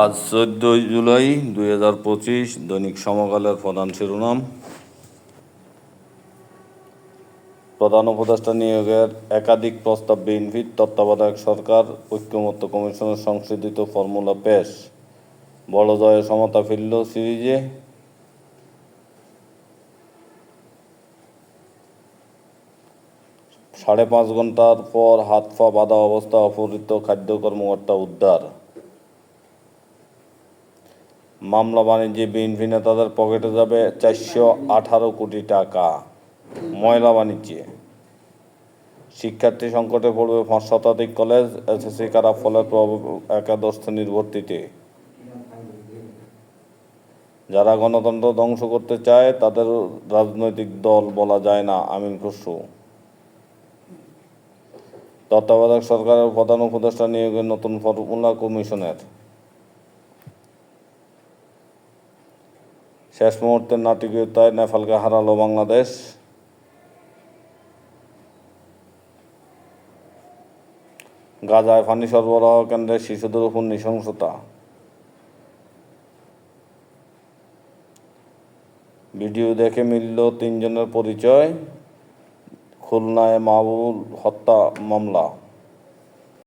আজ চোদ্দই জুলাই দুই হাজার পঁচিশ দৈনিক সমকালের প্রধান শিরোনাম। প্রধান উপদেষ্টা নিয়োগের একাধিক প্রস্তাব বিএনপির তত্ত্বাবধায়ক সরকার, ঐক্যমত্য কমিশনের সংশোধিত ফর্মুলা পেশ। বড় জয়ে সমতা ফিরল সিরিজে। সাড়ে পাঁচ ঘণ্টার পর হাত পা বাঁধা অবস্থা, অপহৃত খাদ্য কর্মকর্তা উদ্ধার। মামলা বাণিজ্যে বিএনপি নেতাদের পকেটে যাবে চারশো আঠারো কোটি টাকা। ময়লা বাণিজ্যে। শিক্ষার্থী সংকটে পড়বে পাঁচ শতাধিক কলেজ, এসএসসি কারা ফলের একাদশ শ্রেণির ভর্তিতে। যারা গণতন্ত্র ধ্বংস করতে চায়, তাদের রাজনৈতিক দল বলা যায় না, আমিন খসরু তত্ত্বাবধায়ক সরকারের প্রধান উপদেষ্টা নিয়োগের নতুন ফর্মুলা কমিশনের। শেষ মুহূর্তের নাটকীয়তায় নেপালকে হারালো বাংলাদেশ। গাজায় পানি সরবরাহ কেন্দ্রে শিশুদের উপর নৃশংসতা। ভিডিও দেখে মিলল তিনজনের পরিচয়। খুলনায় মাহবুল হত্যা মামলা।